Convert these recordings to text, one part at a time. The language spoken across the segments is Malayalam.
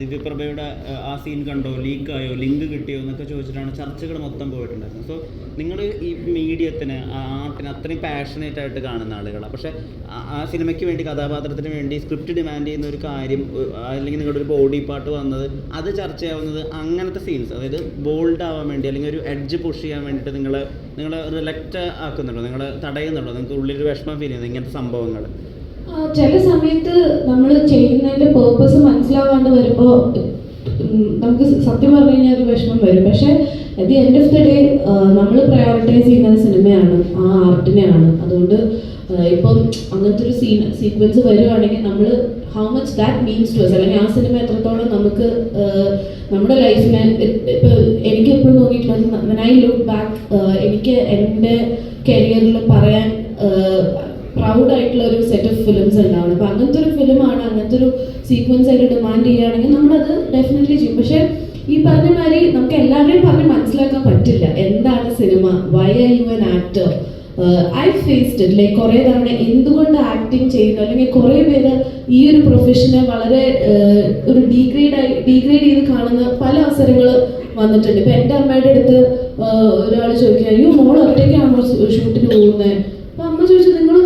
ദിവ്യപ്രഭയുടെ ആ, സീൻ കണ്ടോ? ലീക്കായോ ലിങ്ക് കിട്ടിയോ? എന്നൊക്കെ ചോദിച്ചിട്ടാണ് ചർച്ചകൾ മൊത്തം പോയിട്ടുണ്ടായിരുന്നത്. സോ നിങ്ങൾ ഈ മീഡിയത്തിന് ആർട്ടിന് അത്രയും പാഷനേറ്റ് ആയിട്ട് കാണുന്ന ആളുകളാണ് പക്ഷേ ആ- സിനിമയ്ക്ക് വേണ്ടി കഥാപാത്രത്തിന് വേണ്ടി സ്ക്രിപ്റ്റ് ഡിമാൻഡ് ചെയ്യുന്ന ഒരു കാര്യം അല്ലെങ്കിൽ നിങ്ങളുടെ ഒരു ബോഡി പാർട്ട് വന്നത് അത് ചർച്ചയാവുന്നത് അങ്ങനത്തെ സീൻസ് അതായത് ബോൾഡ് ആവാൻ വേണ്ടി അല്ലെങ്കിൽ ഒരു എഡ്ജ് പുഷ് ചെയ്യാൻ വേണ്ടിയിട്ട് നിങ്ങൾ നിങ്ങൾ റിലക്റ്റ് ആക്കുന്നുണ്ടോ? നിങ്ങൾ തടയുന്നുണ്ടോ? നിങ്ങൾക്ക് ഉള്ളിലൊരു വിഷമം ഫീൽ ചെയ്യുന്നത് ഇങ്ങനത്തെ സംഭവങ്ങൾ ചില സമയത്ത് നമ്മൾ ചെയ്യുന്നതിന്റെ പേർപ്പസ് മനസ്സിലാവാണ്ട് വരുമ്പോൾ നമുക്ക് സത്യം പറഞ്ഞു കഴിഞ്ഞാൽ ഒരു വിഷമം വരും. പക്ഷേ at the end of the day നമ്മൾ പ്രയോറിറ്റൈസ് ചെയ്യുന്ന സിനിമയാണ് ആ ആർട്ടിനെയാണ് അതുകൊണ്ട് ഇപ്പം അങ്ങനത്തെ ഒരു സീൻ സീക്വൻസ് വരുവാണെങ്കിൽ നമ്മൾ how much that means to അല്ലെങ്കിൽ ആ സിനിമ എത്രത്തോളം നമുക്ക് നമ്മുടെ ലൈഫിനെ ഇപ്പം എനിക്ക് എപ്പോഴും തോന്നിയിട്ടുള്ളത് ഐ ലുക്ക് ബാക്ക് എനിക്ക് എന്റെ കരിയറിൽ പറയാൻ പ്രൗഡായിട്ടുള്ള ഒരു സെറ്റ് ഓഫ് ഫിലിംസ് ഒരു ഫിലിമാണ് അങ്ങനത്തെ ഒരു സീക്വൻസ് ആയിട്ട് ഡിമാൻഡ് ചെയ്യുകയാണെങ്കിൽ നമ്മളത് ഡെഫിനറ്റ്ലി ചെയ്യും. പക്ഷേ ഈ പറഞ്ഞ മാതിരി നമുക്ക് എല്ലാവരെയും പറഞ്ഞ് മനസ്സിലാക്കാൻ പറ്റില്ല. എന്താണ് cinema why are you an actor I faced like കുറേ തവണ എന്തുകൊണ്ട് ആക്ടിങ് ചെയ്യുന്നു? അല്ലെങ്കിൽ കുറേ പേര് ഈ ഒരു പ്രൊഫഷനെ വളരെ uh, ഒരു ഡീഗ്രേഡ് ആയി ഡീഗ്രേഡ് ചെയ്ത് കാണുന്ന പല അവസരങ്ങൾ വന്നിട്ടുണ്ട്. ഇപ്പം എന്റെ അമ്മയുടെ അടുത്ത് ഒരാൾ ചോദിക്കുക അയ്യോ മോൾ ഒറ്റയ്ക്കാണോ ഷൂട്ടിന് പോകുന്നത് അപ്പൊ അമ്മ ചോദിച്ചു നിങ്ങൾ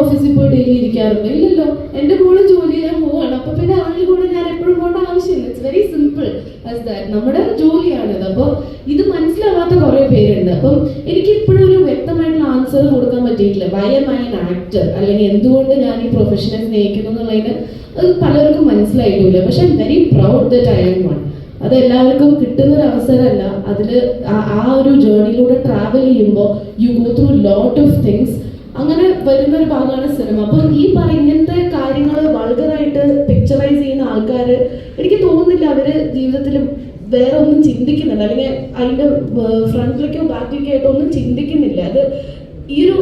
ഓഫീസിൽ പോയി ഡെയിലി ഇരിക്കാറുണ്ട്. ഇല്ലല്ലോ എന്റെ കൂടെ ജോലി ചെയ്യാൻ പോവാണ്. അപ്പൊ പിന്നെ ആളുടെ കൂടെ ഞാൻ എപ്പോഴും പോകേണ്ട ആവശ്യമില്ല. It's very simple as that നമ്മുടെ ജോലിയാണിത്. അപ്പോൾ ഇത് മനസ്സിലാവാത്ത കുറെ പേരുണ്ട്. അപ്പം എനിക്ക് ഇപ്പോഴും ഒരു വ്യക്തമായിട്ടുള്ള ആൻസർ കൊടുക്കാൻ പറ്റിയിട്ടില്ല. Why am I an actor അല്ലെങ്കിൽ എന്തുകൊണ്ട് ഞാൻ ഈ പ്രൊഫഷനെ സ്നേഹിക്കുന്നു എന്നുള്ളതിന് അത് പലർക്കും മനസ്സിലായിട്ടില്ല. പക്ഷെ I'm very proud that I'm one അത് എല്ലാവർക്കും കിട്ടുന്ന ഒരു അവസരമല്ല. അതിൽ ആ ഒരു ജേർണിയിലൂടെ ട്രാവൽ ചെയ്യുമ്പോൾ you go through lot of things അങ്ങനെ വരുന്ന ഒരു ഭാഗമാണ് സിനിമ അപ്പം ഈ ഇങ്ങനത്തെ കാര്യങ്ങൾ വൾഗറായിട്ട് പിക്ചറൈസ് ചെയ്യുന്ന ആൾക്കാർ എനിക്ക് തോന്നുന്നില്ല അവർ ജീവിതത്തിൽ വേറെ ഒന്നും ചിന്തിക്കുന്നില്ല. അല്ലെങ്കിൽ അതിന്റെ ഫ്രണ്ടിലേക്കോ ബാക്കിലേക്കോ ആയിട്ട് ഒന്നും ചിന്തിക്കുന്നില്ല. അത് ഈ ഒരു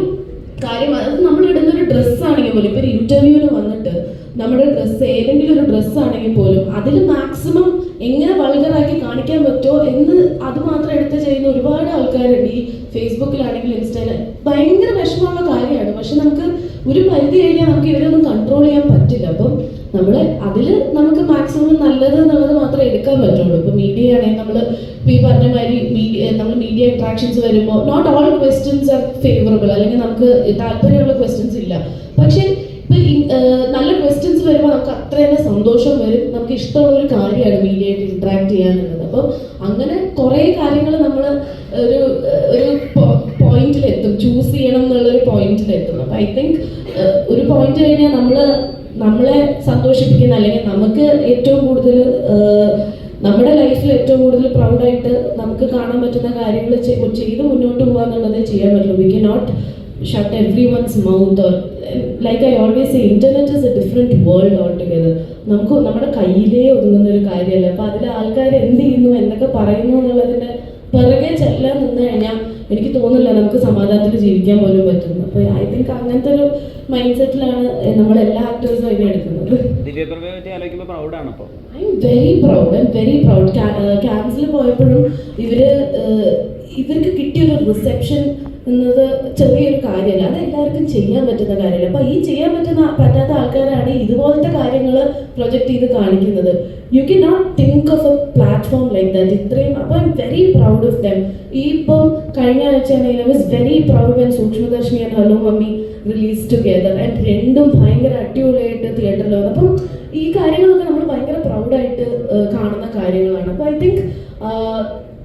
കാര്യം അത് നമ്മൾ ഇടുന്ന ഒരു ഡ്രസ്സാണെങ്കിൽ പോലും ഇപ്പൊ ഒരു ഇന്റർവ്യൂവിന് വന്നിട്ട് നമ്മുടെ ഡ്രസ്സ് ഏതെങ്കിലും ഒരു ഡ്രസ്സാണെങ്കിൽ പോലും അതിൽ മാക്സിമം എങ്ങനെ വൾഗറാക്കി കാണിക്കാൻ പറ്റുമോ എന്ന് അത് മാത്രം എടുത്ത് ചെയ്യുന്ന ഒരുപാട് ആൾക്കാരുണ്ട് ഈ ഫേസ്ബുക്കിലാണെങ്കിലും ഇൻസ്റ്റയിൽ ഭയങ്കര വിഷമമുള്ള കാര്യമാണ്. പക്ഷെ നമുക്ക് ഒരു പരിധി കഴിഞ്ഞാൽ നമുക്ക് ഇവരൊന്നും കൺട്രോൾ ചെയ്യാൻ പറ്റില്ല. അപ്പം നമ്മൾ അതിൽ നമുക്ക് മാക്സിമം നല്ലത് എന്നുള്ളത് മാത്രമേ എടുക്കാൻ പറ്റുള്ളൂ. ഇപ്പൊ മീഡിയ ആണെങ്കിൽ നമ്മൾ ഈ പറഞ്ഞ മാതിരി മീഡിയ നമ്മൾ മീഡിയ ഇൻട്രാക്ഷൻസ് വരുമ്പോൾ not all questions are favourable അല്ലെങ്കിൽ നമുക്ക് താല്പര്യമുള്ള ക്വസ്റ്റ്യൻസ് ഇല്ല. പക്ഷേ ഇപ്പൊ നല്ല ക്വസ്റ്റ്യൻസ് വരുമ്പോൾ നമുക്ക് അത്ര തന്നെ സന്തോഷം വരും. നമുക്ക് ഇഷ്ടമുള്ള ഒരു കാര്യമാണ് മീഡിയയായിട്ട് ഇൻട്രാക്ട് ചെയ്യാനുള്ളത്. അപ്പം അങ്ങനെ കുറേ കാര്യങ്ങൾ നമ്മൾ ഒരു ചൂസ് ചെയ്യണം എന്നുള്ള ഒരു പോയിന്റിലെത്തും അപ്പം ഐ തിങ്ക് ഒരു പോയിന്റ് കഴിഞ്ഞാൽ നമ്മൾ നമ്മളെ സന്തോഷിപ്പിക്കുന്ന അല്ലെങ്കിൽ നമുക്ക് ഏറ്റവും കൂടുതൽ നമ്മുടെ ലൈഫിൽ ഏറ്റവും കൂടുതൽ പ്രൗഡായിട്ട് നമുക്ക് കാണാൻ പറ്റുന്ന കാര്യങ്ങൾ ചെയ്ത് മുന്നോട്ട് പോകുക എന്നുള്ളതേ ചെയ്യാൻ പറ്റുള്ളൂ. We can not shut every one's mouth or like I always internet is a different world all together നമുക്ക് നമ്മുടെ കയ്യിലേ ഒതുങ്ങുന്ന ഒരു കാര്യമല്ല അപ്പോൾ അതിൽ ആൾക്കാർ എന്ത് ചെയ്യുന്നു എന്തൊക്കെ പറയുന്നു എന്നുള്ളതിന്റെ പിറകെ ചെല്ലാൻ നിന്ന് കഴിഞ്ഞാൽ എനിക്ക് തോന്നുന്നില്ല നമുക്ക് സമാധാനത്തിൽ ജീവിക്കാൻ പോലും പറ്റുന്നു. അപ്പോൾ ഐ തിങ്ക് അങ്ങനത്തെ ഒരു മൈൻഡ് സെറ്റിലാണ് നമ്മൾ എല്ലാ ആക്ടേഴ്സും അതിനെ എടുക്കുന്നത്. I'm very proud I'm very proud ക്യാൻസിൽ പോയപ്പോഴും ഇവർ ഇവർക്ക് ഇവർക്ക് കിട്ടിയൊരു റിസെപ്ഷൻ എന്നത് ചെറിയൊരു കാര്യമല്ല. അത് എല്ലാവർക്കും ചെയ്യാൻ പറ്റുന്ന കാര്യമല്ല. അപ്പൊ ഈ ചെയ്യാൻ പറ്റുന്ന പറ്റാത്ത ആൾക്കാരാണ് ഇതുപോലത്തെ കാര്യങ്ങൾ പ്രൊജക്ട് ചെയ്ത് കാണിക്കുന്നത്. You can not think of a platform like that ഇത്രയും അപ്പോൾ I'm very proud of them ഈ ഇപ്പം കഴിഞ്ഞ ആഴ്ചയാണെങ്കിൽ I was very proud when Sookshmadarshini and hello mummy release together and രണ്ടും ഭയങ്കര അടിപൊളിയായിട്ട് തിയേറ്ററിൽ വന്നു. അപ്പം ഈ കാര്യങ്ങളൊക്കെ നമ്മൾ ഭയങ്കര പ്രൗഡായിട്ട് കാണുന്ന കാര്യങ്ങളാണ്. അപ്പോൾ ഐ തിങ്ക്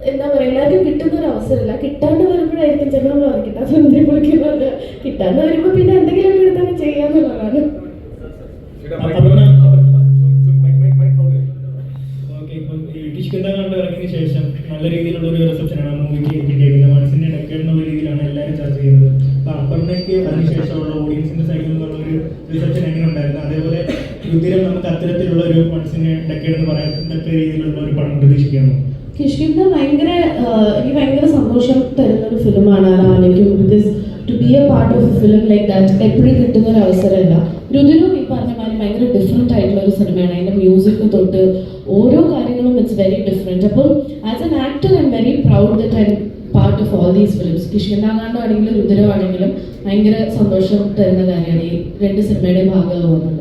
എന്താ പറയുക എല്ലാവർക്കും കിട്ടുന്ന ഒരു അവസരമല്ല. കിട്ടാണ്ട് വരുമ്പോഴായിരിക്കും ചിലപ്പോൾ നമ്മൾ കിട്ടാത്ത എന്തിനെ വിളിക്കുന്നത് കിട്ടാണ്ട് വരുമ്പോൾ പിന്നെ എന്തെങ്കിലുമൊക്കെ എടുത്തൊക്കെ ചെയ്യാന്നുള്ളതാണ് ഇറങ്ങിയതിന് ശേഷം നല്ല രീതിയിലുള്ള ഒരു റിസപ്ഷനാണ് മൂവിക്ക് കിട്ടിയിരിക്കുന്നത് മനസ്സിന്റെ എന്നുള്ള രീതിയിലാണ് എല്ലാവരും ചർച്ച ചെയ്യുന്നത്. അപ്പൊ അപർണയ്ക്ക് അതിനുശേഷമുള്ള ഓഡിയൻസിന്റെ സൈഡിൽ നിന്നുള്ള ഒരു റിസപ്ഷൻ എങ്ങനെ ഉണ്ടായിരുന്നു? അതേപോലെ രുദ്രം നമുക്ക് അത്തരത്തിലുള്ള ഒരു മനസ്സിന്റെ ഡെക്കേഡ് എന്ന് പറയത്തക്ക രീതിയിലുള്ള ഒരു പടം പ്രതീക്ഷിക്കാമോ? കിഷ്കിന്ത സന്തോഷം തരുന്ന ഒരു ഫിലിമാണ് to be a part of film that ഈ ആയിട്ടുള്ള ഒരു സിനിമയാണ് മ്യൂസിക് തൊട്ട് ഓരോ കാര്യങ്ങളും very as actor I very proud part of these films കിഷ്കിന്താകാണ്ടാണെങ്കിലും രുദ്രമാണെങ്കിലും ഭയങ്കര സന്തോഷം തരുന്ന കാര്യമാണ്. ഈ രണ്ട് സിനിമയുടെ ഭാഗമാകുന്നത്